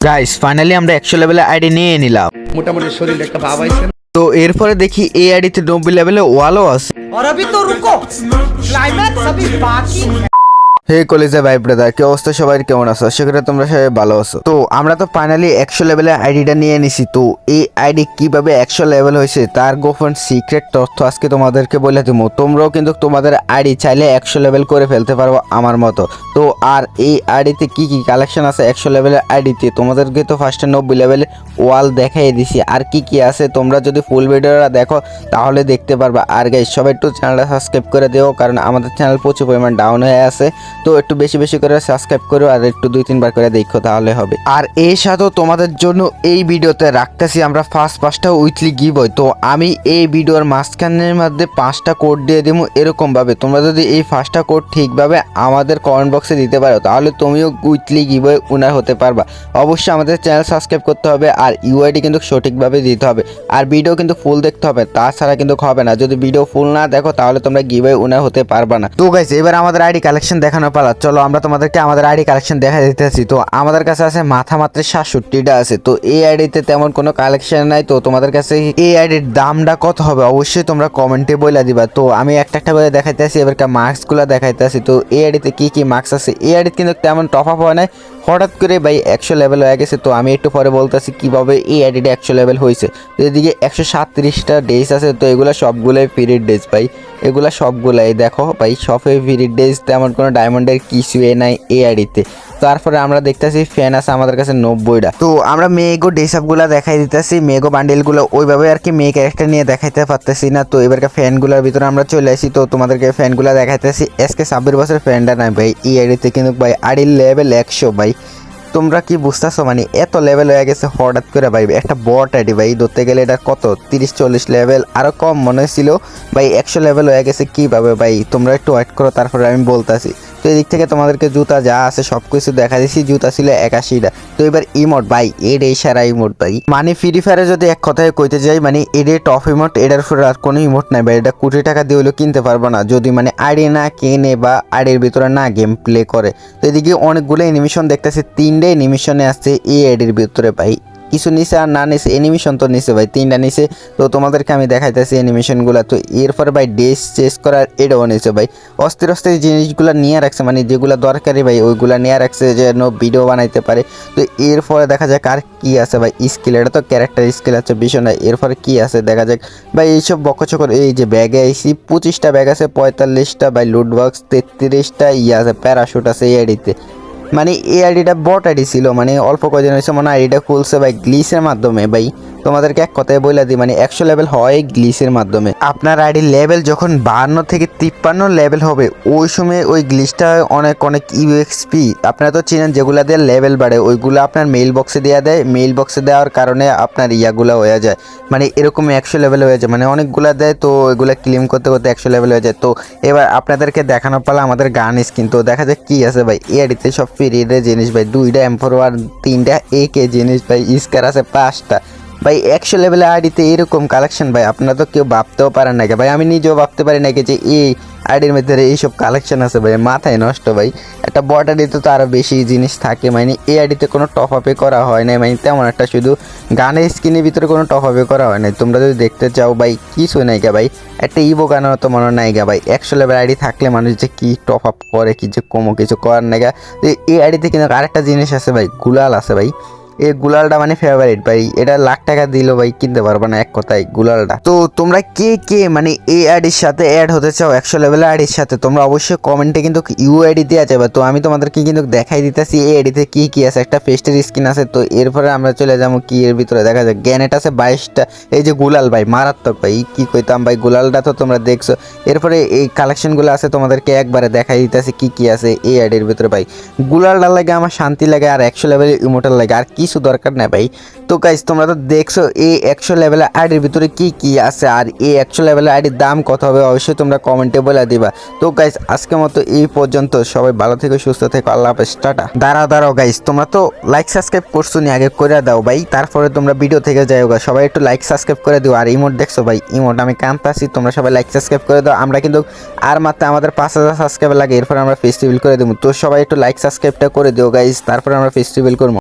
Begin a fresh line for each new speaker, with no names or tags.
Guys finally আমরা একশো লেভেলের আইডি নিয়ে নিলাম
মোটামুটি শরীরে একটা ভাব আইছে
তো এরপরে দেখি এই আইডিতে নব্বই লেভেলে ওয়ালও আছে
और अभी तो रुको क्लाइमैक्स अभी बाकी है
হে কলেজে ভাই ব্রাদার কি অবস্থা সবাই? কেমন আছো? আশা করি তোমরা সবাই ভালো আছো। তো আমরা তো ফাইনালি একশো লেভেলের আইডিটা নিয়ে নিছি। তো এই আইডি কীভাবে একশো লেভেল হয়েছে, তার গোপন সিক্রেট তথ্য আজকে তোমাদেরকে বলে দিব। তোমরাও কিন্তু তোমাদের আইডি চাইলে একশো লেভেল করে ফেলতে পারব আমার মতো। তো আর এই আইডিতে কি কি কালেকশন আছে একশো লেভেলের আইডিতে তোমাদেরকে তো ফার্স্টে নব্বই লেভেলে ওয়াল দেখাই দিছি। আর কি কি আছে? তোমরা যদি ফুল ভিডিওটা দেখো, তাহলে দেখতে পারবা। আর গাইস সবাই একটু চ্যানেলটা সাবস্ক্রাইব করে দিও, কারণ আমাদের চ্যানেল প্রচুর পরিমাণ ডাউন হয়ে আছে। তো একটু বেশি বেশি করে সাবস্ক্রাইব করো আর একটু দুই তিনবার করে দেখো, তাহলে হবে। আর এর সাথেও তোমাদের জন্য এই ভিডিওতে রাখতেছি, আমরা ফার্স্ট পাঁচটা উইকলি গিভ হয় তো আমি এই ভিডিওর মাঝখানের মধ্যে পাঁচটা কোড দিয়ে দেবো এরকম ভাবে তোমরা যদি এই ফার্স্টটা কোড ঠিকভাবে আমাদের কমেন্ট বক্সে দিতে পারো, তাহলে তুমিও উইকলি গিভ হয় উনার হতে পারবা। অবশ্যই আমাদের চ্যানেল সাবস্ক্রাইব করতে হবে আর ইউআইডি কিন্তু সঠিকভাবে দিতে হবে। আর ভিডিও কিন্তু ফুল দেখতে হবে, তাছাড়া কিন্তু হবে না। যদি ভিডিও ফুল না দেখো, তাহলে তোমরা গিভওয়ে উনার হতে পারবা না। তো গাইস এবার আমাদের আইডি কালেকশন দেখানো পালা, চলো আমরা তোমাদেরকে আমাদের আইডি কালেকশন দেখা দিতেছি। তো আমাদের কাছে আছে মাথা মাত্র সাতষট্টিটা আছে। তো এই আইডিতে তেমন কোনো কালেকশন নাই। তো তোমাদের কাছে এই আইডির দামটা কত হবে? অবশ্যই তোমরা কমেন্টে বলে দিবা। তো আমি একটা একটা করে দেখাইতেছি এবার মার্কসগুলো দেখাইতেছি। তো এই আইডিতে কী কী মার্কস আছে? এই আইডিতে কিন্তু তেমন টপ আপ হয় নাই। হঠাৎ করে ভাই একশো লেভেল হয়ে গেছে, তো আমি একটু পরে বলতেছি কীভাবে এই আইডিটা একশো লেভেল হয়েছে। এদিকে একশো সাতত্রিশটা ডেজ আছে, তো এগুলো সবগুলোই পিরিয়ড ডেজ ভাই। এগুলা সবগুলাই দেখো ভাই সবে পিরিয়ড ডেজ তেমন কোনো ডায়মন্ডের কিছুই নাই এই আইডিতে তারপরে আমরা দেখতেছি ফ্যান আছে আমাদের কাছে নব্বইটা। তো আমরা মেগো ডেসাপগুলো দেখাই দিতেছি মেগো বান্ডেলগুলো ওইভাবে আর কি মে ক্যারেক্টার নিয়ে দেখাইতে পারতেছি না। তো এবারকে ফ্যানগুলোর ভিতরে আমরা চলে আসি, তো তোমাদেরকে ফ্যানগুলো দেখাইতেছি। এসকে ছাব্বিশ বছরের ফ্যানটা নাই ভাই, এই আইডিতে কিন্তু ভাই আইডির লেভেল একশো ভাই। তোমরা কি বুঝতেছো? মানে এত লেভেল হয়ে গেছে হঠাৎ করে ভাই, একটা বট আইডি ভাই, ধরতে গেলে এটা কত? তিরিশ, চল্লিশ লেভেল আরও কম মনে হয়েছিল। ভাই, একশো লেভেল হয়ে গেছে কীভাবে ভাই? তোমরা একটু ওয়েট করো, তারপরে আমি বলতাছি। তো এদিক থেকে তোমাদেরকে জুতা যা আছে সব কিছু দেখা দিচ্ছি জুতা ছিল একাশিটা। তো এবার ইমোট ভাই এর এই সারা ইমোট ভাই। মানে ফ্রি ফায়ারে যদি এক কথায় কইতে যাই মানে এর টপ ইমোট এটার উপরে আর কোনো ইমোট নাই, ভাই। এটা কোটি টাকা দিয়ে হলেও কিনতে পারব না। যদি মানে আইডি না কেনে বা আইডির ভিতরে না গেম প্লে করে। তো এদিকে অনেকগুলো অ্যানিমেশন দেখতেছি। তিনটে অ্যানিমেশনে আসছে এই আইডির ভিতরে, ভাই। কিছু নিচে আর না নিচে অ্যানিমেশন তো নিচে ভাই, তিনটা নিচে তো তোমাদেরকে আমি দেখাইতেছি অ্যানিমেশনগুলো তো এরপরে ভাই ডেস চেস করার এটাও নিচে ভাই। অস্থির অস্থির জিনিসগুলো নিয়ে রাখছে মানে যেগুলো দরকারি ভাই, ওইগুলো নিয়ে রাখছে যেন ভিডিও বানাইতে পারে। তো এরপরে দেখা যাক আর কী আছে ভাই স্কিল এটা তো ক্যারেক্টার স্কিল আছে ভীষণ এরপরে কি আছে, দেখা যাক। ভাই, এইসব বকচকর, এই যে ব্যাগে আইসি পঁচিশটা ব্যাগ আছে, পঁয়তাল্লিশটা, ভাই লুট বক্স তেত্রিশটা ইয়ে আছে প্যারাশুট আছে এই আইডিতে মানে এই আইডিটা বট আইডি ছিল মানে অল্প কদিন হয়েছে মনে আইডিটা খুলছে ভাই গ্লিসের মাধ্যমে ভাই। তোমাদেরকে এক কথায় বলে দিই মানে একশো লেভেল হয় গ্লিসের মাধ্যমে। আপনার আইডির লেভেল যখন বাহান্ন থেকে তিপ্পান্ন লেভেল হবে, ওই সময় ওই গ্লিসটা অনেক অনেক ইউএক্সপি আপনারা তো চিনেন যেগুলো দিয়ে লেভেল বাড়ে, ওইগুলো আপনার মেইল বক্সে দেওয়া দেয়। মেইল বক্সে দেওয়ার কারণে আপনার ইয়াগুলো হয়ে যায়। মানে এরকম একশো লেভেল হয়ে যায়। মানে অনেকগুলো দেয় তো এগুলো ক্লেম করতে করতে একশো লেভেল হয়ে যায়। তো এবার আপনাদেরকে দেখানো পালা আমাদের গান স্কিন তো দেখা যাক কি আছে ভাই। এ এডিতে সব ফিরিয়ে জিনিস ভাই। দুইটা এমফোর আর তিনটা এ কে জিনিস ভাই। ইস্কার আছে পাঁচটা। ভাই, একশো লেভেলে আইডিতে এরকম কালেকশন ভাই, আপনারা তো কেউ ভাবতেও পারেন নাকি ভাই, আমি নিজেও ভাবতে পারি নাকি যে এই আইডির মধ্যে এইসব কালেকশন আছে ভাই, মাথায় নষ্ট ভাই। একটা বট আইডিতে তো আরও বেশি জিনিস থাকে মানে এই আইডিতে কোনো টপ আপে করা হয় না মানে তেমন একটা শুধু গানের স্ক্রিনের ভিতরে কোনো টপ আপে করা হয় না তোমরা যদি দেখতে চাও ভাই কিছু নাই নাইকা ভাই, একটা ইভো গানের তো মনে নাইকা ভাই। একশো লেভেল আইডি থাকলে মানুষ যে কী টপ আপ করে, কি যে কমো, কিছু করার নাইকা এই আইডিতে কিন্তু আরেকটা জিনিস আছে ভাই, গুলাল আছে ভাই। এই গুলালটা মানে ফেভারিট ভাই। এটা লাখ টাকা দিলেও ভাই, কিনতে পারবে না, এক কথায় গুলালটা। তো তোমরা কে কে মানে এই আইডির সাথে অ্যাড হতে চাও, একশো লেভেলের আইডির সাথে, তোমরা অবশ্যই কমেন্টে কিন্তু ইউ আইডি দেওয়া যাবে। তো আমি তোমাদেরকে কিন্তু দেখাই দিতেছি এই আইডিতে কি কি আছে। একটা ফেস্টের স্কিন আছে, তো এরপরে আমরা চলে যাব কি এর ভিতরে। দেখা যায় গ্যানেট আছে বাইশটা। এই যে গুলাল ভাই, মারাত্মক ভাই, কি কইতাম ভাই, গুলালটা তো তোমরা দেখছ। এরপরে এই কালেকশনগুলো আছে, তোমাদেরকে একবারে দেখাই দিতেছি কি কি আছে এই আইডির ভিতরে ভাই। গুলালটা লাগে আমার শান্তি লাগে, আর একশো লেভেলের ইমোটাল লাগে। আর কিছু দরকার নাই ভাই। তো গাইজ তোমরা তো দেখছ, এই একশো লেভেলের আইডির ভিতরে কি কি আছে আর এই একশো লেভেলের আইডির দাম কত হবে, অবশ্যই তোমরা কমেন্টে বলে দিবা। তো গাইজ আজকের মতো এই পর্যন্ত। সবাই ভালো থেকে, সুস্থ থেকে, আল্লাহ হাফেজ, টাটা। দাঁড়াও দাঁড়াও গাইজ তোমরা তো লাইক সাবস্ক্রাইব করছ নি আগে করে দাও ভাই। তারপরে তোমরা ভিডিও থেকে যাও গা। সবাই একটু লাইক সাবস্ক্রাইব করে দিও। আর ইমোট দেখছ ভাই ইমোট আমি কাঁদতাছি তোমরা সবাই লাইক সাবস্ক্রাইব করে দাও। আমরা কিন্তু আর মাত্র আমাদের পাঁচ হাজার সাবস্ক্রাইব লাগে, এরপর আমরা ফেস্টিভ্যাল করে দেবো। তো সবাই একটু লাইক সাবস্ক্রাইবটা করে দিও গাইজ তারপরে আমরা ফেস্টিভ্যাল করব।